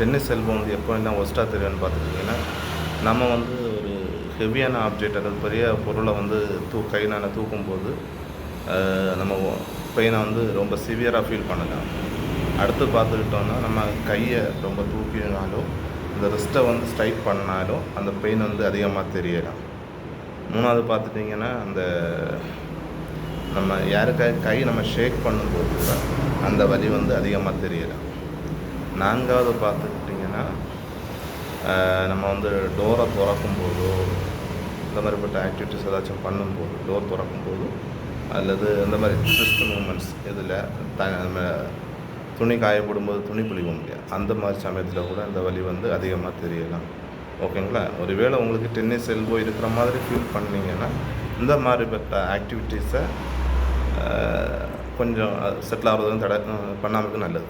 Tennis elbow வந்து எப்போ என்ன ஒஸ்ட்டாக தெரியும்னு பார்த்துக்கிட்டிங்கன்னா நம்ம வந்து ஒரு ஹெவியான ஆப்ஜெக்ட் அதாவது பெரிய பொருளை வந்து தூ கையினால் தூக்கும்போது நம்ம பெயினை வந்து ரொம்ப சிவியராக ஃபீல் பண்ணலாம். அடுத்து பார்த்துக்கிட்டோன்னா நம்ம கையை ரொம்ப தூக்கினாலும் இந்த ரிஸ்ட்டை வந்து ஸ்ட்ரைக் பண்ணாலும் அந்த பெயின் வந்து அதிகமாக தெரியலாம். மூணாவது பார்த்துட்டிங்கன்னா அந்த நம்ம யாருக்காக கை நம்ம ஷேக் பண்ணும்போது கூட அந்த வலி வந்து அதிகமாக தெரியலாம். நான்காவது பார்த்துக்கிட்டிங்கன்னா நம்ம வந்து டோரை திறக்கும் போதோ இந்த மாதிரிப்பட்ட ஆக்டிவிட்டிஸ் ஏதாச்சும் பண்ணும்போது டோர் திறக்கும் போது அல்லது இந்த மாதிரி ட்விஸ்ட் மூமெண்ட்ஸ் இதில் த நம்ம துணி காயப்படும்போது துணி புளிக்க முடியாது அந்த மாதிரி சமயத்தில் கூட இந்த வலி வந்து அதிகமாக தெரியலாம். ஓகேங்களா? ஒருவேளை உங்களுக்கு டென்னிஸ் எல்போ இருக்கிற மாதிரி ஃபீல் பண்ணிங்கன்னா இந்த மாதிரிப்பட்ட ஆக்டிவிட்டீஸை கொஞ்சம் செட்டில் ஆகிறதும் தடை பண்ணாமல் நல்லது.